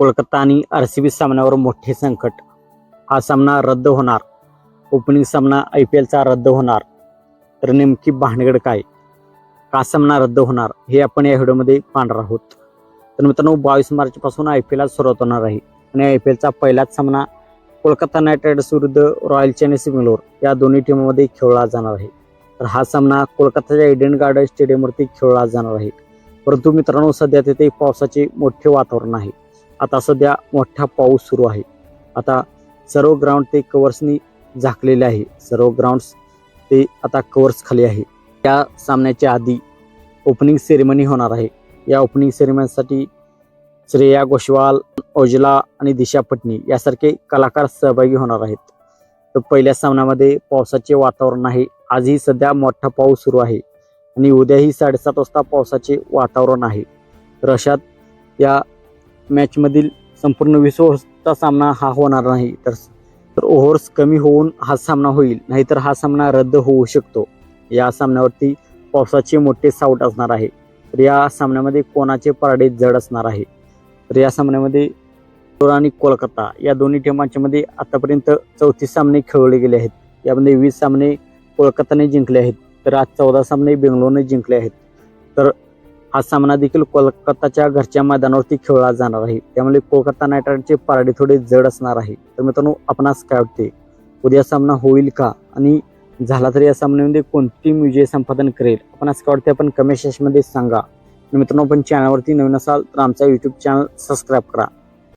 कोलकाता आणि R C B सामन्यावर मोठे संकट. हा सामना रद्द होणार. ओपनिंग सामना आय पी एलचा रद्द होणार. तर नेमकी भानगड काय? का सामना रद्द होणार? हे आपण या व्हिडिओमध्ये पाहणार आहोत. तर मित्रांनो बावीस मार्चपासून आय पी एलला सुरुवात होणार आहे. आणि आय पी एलचा पहिलाच सामना कोलकाता नाईट रायडर्स विरुद्ध रॉयल चेन्नई बेंगलोर या दोन्ही टीममध्ये खेळला जाणार आहे. तर हा सामना कोलकाताच्या इडन गार्डन स्टेडियमवरती खेळला जाणार आहे. परंतु मित्रांनो सध्या तिथे पावसाचे मोठे वातावरण आहे. आता सध्या मोठा पाऊस सुरू आहे. आता सर्व ग्राउंड ते कवर्सनी झाकलेले आहे. सर्व ग्राउंड्स ते आता कवर्स खाली आहे. त्या सामन्याच्या आधी ओपनिंग सेरेमनी होणार आहे. या ओपनिंग सेरेमनीसाठी श्रेया घोषवाल ओजला आणि दिशा पटनी यासारखे कलाकार सहभागी होणार आहेत. तर पहिल्या सामन्यामध्ये पावसाचे वातावरण आहे. आजही सध्या मोठा पाऊस सुरू आहे. आणि उद्याही साडेसात वाजता पावसाचे वातावरण आहे. तर अशात या मॅचमधील संपूर्ण वीस ओव्हर्सचा सामना हा होणार नाही. तर तर ओव्हर्स कमी होऊन हा सामना होईल नाहीतर हा सामना रद्द होऊ शकतो. या सामन्यावरती पावसाचे मोठे साऊट असणार आहे. तर या सामन्यामध्ये कोणाचे पराडे जड असणार आहे? तर या सामन्यामध्ये आणि कोलकाता या दोन्ही टीमांच्या मध्ये आतापर्यंत चौतीस सामने खेळवले गेले आहेत. यामध्ये वीस सामने कोलकाताने जिंकले आहेत. तर आज चौदा सामने बेंगलोरने जिंकले आहेत. तर हा सामना देखील कोलकाताच्या घरच्या मैदानावरती खेळला जाणार आहे. त्यामुळे कोलकाता नाईट रायडरचे पारडे थोडे जड असणार आहे. तर मित्रांनो आपणास काय वाटते? उद्या सामना होईल का? आणि झाला तर या सामन्यामध्ये कोणती विजय संपादन करेल? आपणास काय वाटते? आपण कमेंट सेक्शनमध्ये सांगा. मित्रांनो आपण चॅनलवरती नवीन असाल तर आमचा यूट्यूब चॅनल सबस्क्राईब करा.